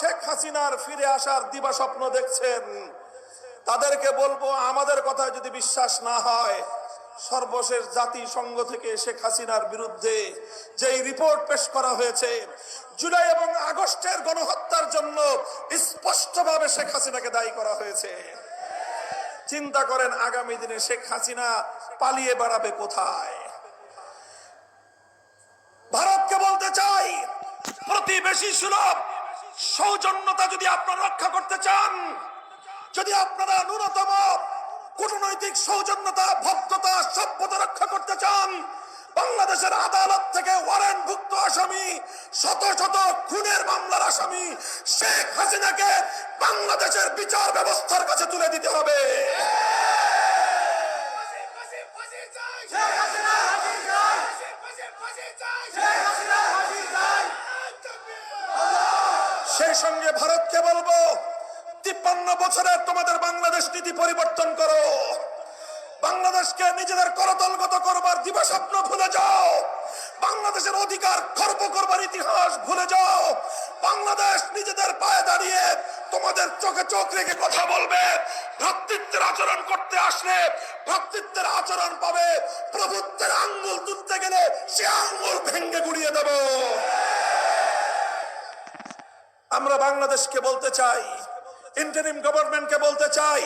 শেখ হাসিনার ফিরে আসার দিবা স্বপ্ন দেখছেন, তাদেরকে বলব, আমাদের কথায় যদি বিশ্বাস না হয়, সর্বশেষ জাতিসংঘ থেকে শেখ হাসিনার বিরুদ্ধে যেই রিপোর্ট পেশ করা হয়েছে জুলাই এবং আগস্টের গণহত্যার জন্য স্পষ্টভাবে শেখ হাসিনাকে দায়ী করা হয়েছে। চিন্তা করেন আগামী দিনে শেখ হাসিনা পালিয়ে বেড়াবে কোথায়? ভারতকে বলতে চাই, প্রতিবেশী সুলভ, সৌজন্যতা যদি আপনারা রক্ষা করতে চান, যদি আপনারা ন্যূনতম কূটনৈতিক সৌজন্যতা ভক্ততা সভ্যতা রক্ষা করতে চান, বাংলাদেশের আদালত থেকে ওয়ারেন্টভুক্ত আসামি শত শত খুনের মামলার আসামি শেখ হাসিনাকে বাংলাদেশের বিচার ব্যবস্থার কাছে তুলে দিতে হবে। সেই সঙ্গে ভারতকে বলব, তিপ্পান্ন বছরের তোমাদের বাংলাদেশ নীতি পরিবর্তন করো। বাংলাদেশকে নিজেদের করতলগত করবার দিবাস্বপ্ন ভুলে যাও। বাংলাদেশের অধিকার খর্ব করবার ইতিহাস ভুলে যাও। বাংলাদেশ নিজেদের পায়ে দাঁড়িয়ে তোমাদের চোখে চোখ রেখে কথা বলবে। ভ্রাতৃত্বের আচরণ করতে আসলে ভ্রাতৃত্বের আচরণ পাবে। প্রভুত্বের আঙ্গুল তুলতে গেলে সে আঙ্গুল ভেঙ্গে গুড়িয়ে দেবো। আমরা বাংলাদেশকে বলতে চাই ইন্টারিম গভর্নমেন্টকে বলতে চাই,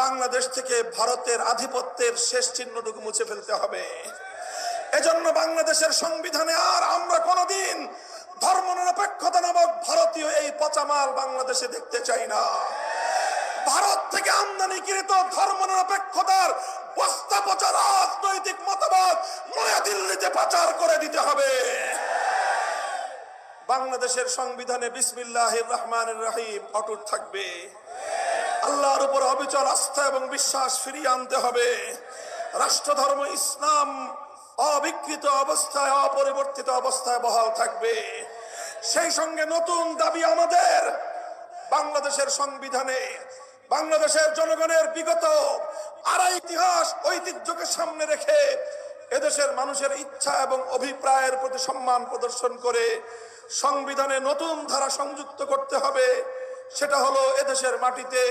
বাংলাদেশ থেকে ভারতের আধিপত্যের শেষ চিহ্নটুকু মুছে ফেলতে হবে। এজন্য বাংলাদেশের সংবিধানে আর আমরা কোনোদিন ধর্মনিরপেক্ষতা নামক ভারতীয় এই পচামাল বাংলাদেশে দেখতে চাই না। ভারত থেকে আমদানিকৃত ধর্মনিরপেক্ষতার বস্তা পচা রাজনৈতিক মতবাদ নয়াদিল্লিতে পাচার করে দিতে হবে। বাংলাদেশের সংবিধানে বিসমিল্লাহ রহমান রহিম অটুট থাকবে। আল্লাহর উপর অবিচল আস্থা এবং বিশ্বাস ফিরিয়ে আনতে হবে। রাষ্ট্রধর্ম ইসলাম অবিকৃত অবস্থায়, অপরিবর্তিত অবস্থায় বহাল থাকবে। সেই সঙ্গে নতুন দাবি আমাদের। বাংলাদেশের সংবিধানে, বাংলাদেশের জনগণের বিগত আড়াই ইতিহাস ঐতিহ্যকে সামনে রেখে এদেশের মানুষের ইচ্ছা এবং অভিপ্রায়ের প্রতি সম্মান প্রদর্শন করে সংবিধানে নতুন ধারা সংযুক্ত করতে হবে। সেটা হলো এদেশের মাটিতে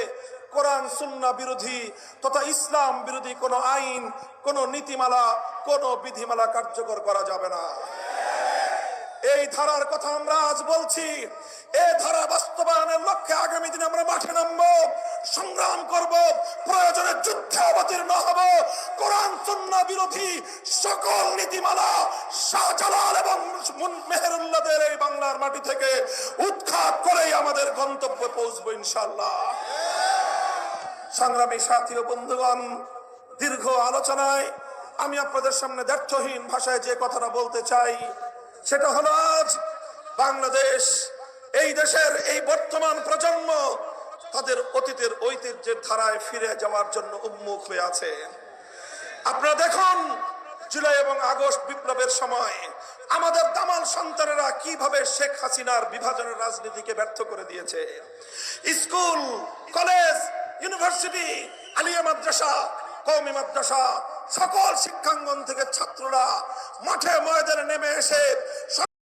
কোরআন সুন্না বিরোধী তথা ইসলাম বিরোধী কোনো আইন, কোনো নীতিমালা, কোনো বিধিমালা কার্যকর করা যাবে না। এই ধারার কথা আমরা আজ বলছি। এই ধারা বাস্তবায়নের লক্ষ্যে আগামী দিনে আমরা মাঠে নামবো, সংগ্রাম করব, প্রয়োজনে যুদ্ধে অবতীর্ণ হব। কোরআন সুন্না বিরোধী সকল নীতিমালা শাহজালাল এবং মেহেরুল্লাহদের এই বাংলার মাটি থেকে উৎখাত করেই আমাদের গন্তব্যে পৌঁছবো ইনশাল্লাহ সংগ্রামী সাথী ও বন্ধুগণ, দীর্ঘ আলোচনায় আমি আপনাদের সামনে ব্যর্থহীন ভাষায় যে কথাটা বলতে চাই, সেটা হলো আজ বাংলাদেশ, এই দেশের এই বর্তমান প্রজন্ম তাদের অতীতের ঐতিহ্যের ধারায় ফিরে যাওয়ার জন্য উন্মুখ হয়ে আছে। আপনারা দেখুন, জুলাই এবং আগস্ট বিপ্লবের সময় আমাদের দামাল সন্তানেরা কীভাবে শেখ হাসিনার বিভাজনের রাজনীতিকে ব্যর্থ করে দিয়েছে। স্কুল, কলেজ ইউনিভার্সিটি আলিয়া মাদ্রাসা কৌমি মাদ্রাসা সকল শিক্ষাঙ্গন থেকে ছাত্ররা মাঠে ময়দানে নেমে এসে